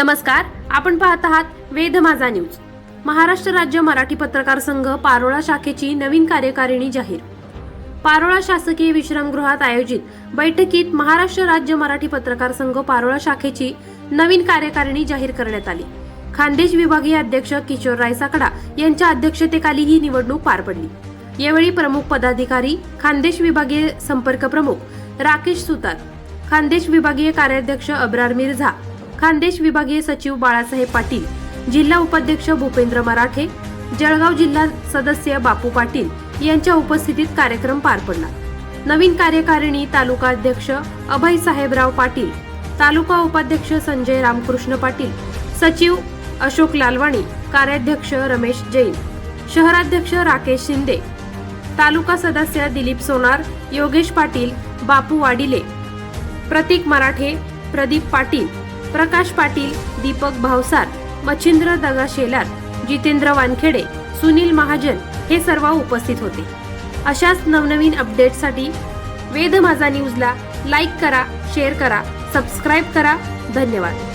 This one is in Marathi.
नमस्कार आपण पाहत आहात वेद माझा न्यूज. महाराष्ट्र राज्य मराठी पत्रकार संघ पारोळा शाखेची नवीन कार्यकारिणी जाहीर. पारोळा शासकीय विश्रामगृहात आयोजित बैठकीत महाराष्ट्र राज्य मराठी पत्रकार संघ पारोळा शाखेची नवीन कार्यकारिणी जाहीर करण्यात आली. खानदेश विभागीय अध्यक्ष किशोर रायसाकडा यांच्या अध्यक्षतेखाली ही निवडणूक पार पडली. यावेळी प्रमुख पदाधिकारी खानदेश विभागीय संपर्क प्रमुख राकेश सुतार खानदेश विभागीय कार्याध्यक्ष अब्रार मिर्झा खानदेश विभागीय सचिव बाळासाहेब पाटील जिल्हा उपाध्यक्ष भूपेंद्र मराठे जळगाव जिल्हा सदस्य बापू पाटील यांच्या उपस्थितीत कार्यक्रम पार पडला. नवीन कार्यकारिणी तालुका अध्यक्ष अभय साहेबराव पाटील तालुका उपाध्यक्ष संजय रामकृष्ण पाटील सचिव अशोक लालवाणी कार्याध्यक्ष रमेश जैन शहराध्यक्ष राकेश शिंदे तालुका सदस्य दिलीप सोनार योगेश पाटील बापू वाडिले प्रतीक मराठे प्रदीप पाटील प्रकाश पाटील दीपक भावसार मच्छिंद्र दगा शेलार जितेंद्र वानखेडे सुनील महाजन हे सर्व उपस्थित होते. अशाच नवनवीन अपडेटसाठी वेद माझा न्यूजला लाईक करा शेअर करा सबस्क्राईब करा. धन्यवाद.